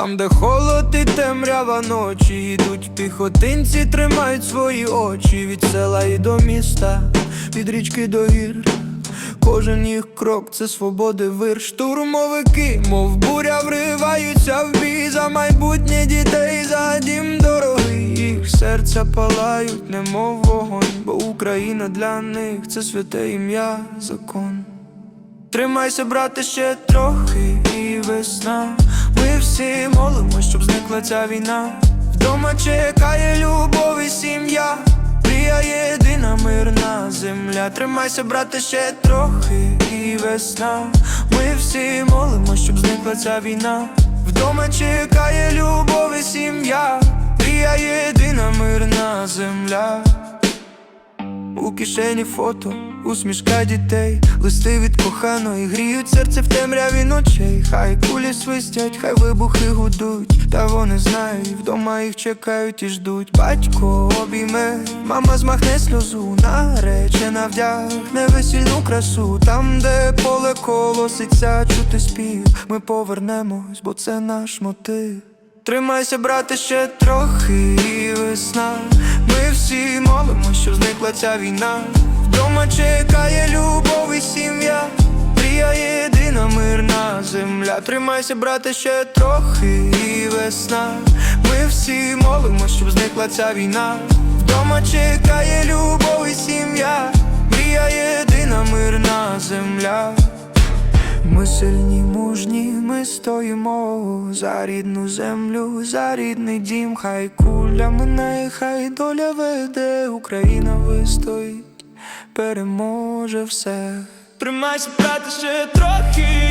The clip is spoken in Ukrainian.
Там, де холод і темрява ночі, йдуть піхотинці, тримають свої очі від села і до міста, від річки до гір. Кожен їх крок це свободи вир. Штурмовики, мов буря, вриваються в бій за майбутнє дітей, за дім дорогий. Їх серця палають, немов вогонь, бо Україна для них це святе ім'я, закон. Тримайся, брате, ще трохи і весна. Ми всі молимо, щоб зникла ця війна. Вдома чекає любов і сім'я. Мрія єдина мирна земля. Тримайся, брате, ще трохи і весна. Ми всі молимо, щоб зникла ця війна. Вдома чекає любов і сім'я. Мрія єдина мирна земля. У кишені фото, усмішка дітей, листи від коханої гріють серце в темряві ночей. Хай кулі свистять, хай вибухи гудуть, та вони знають, вдома їх чекають і ждуть. Батько обійме, мама змахне сльозу, наречена вдягне весільну красу. Там, де поле колоситься, чути спів, ми повернемось, бо це наш мотив. Тримайся, брате, ще трохи і весна. Ми всі молимо, щоб зникла ця війна. Вдома чекає любов і сім'я. Мрія єдина мирна земля. Тримайся, брате, ще трохи і весна. Ми всі молимо, щоб зникла ця війна. Вдома чекає любов і сім'я. Мрія єдина мирна земля. Ми сильні, мужні, ми стоїмо за рідну землю, за рідний дім, хай куля мене, хай доля веде, Україна вистоїть, переможе все. Тримайся, брате, ще трохи.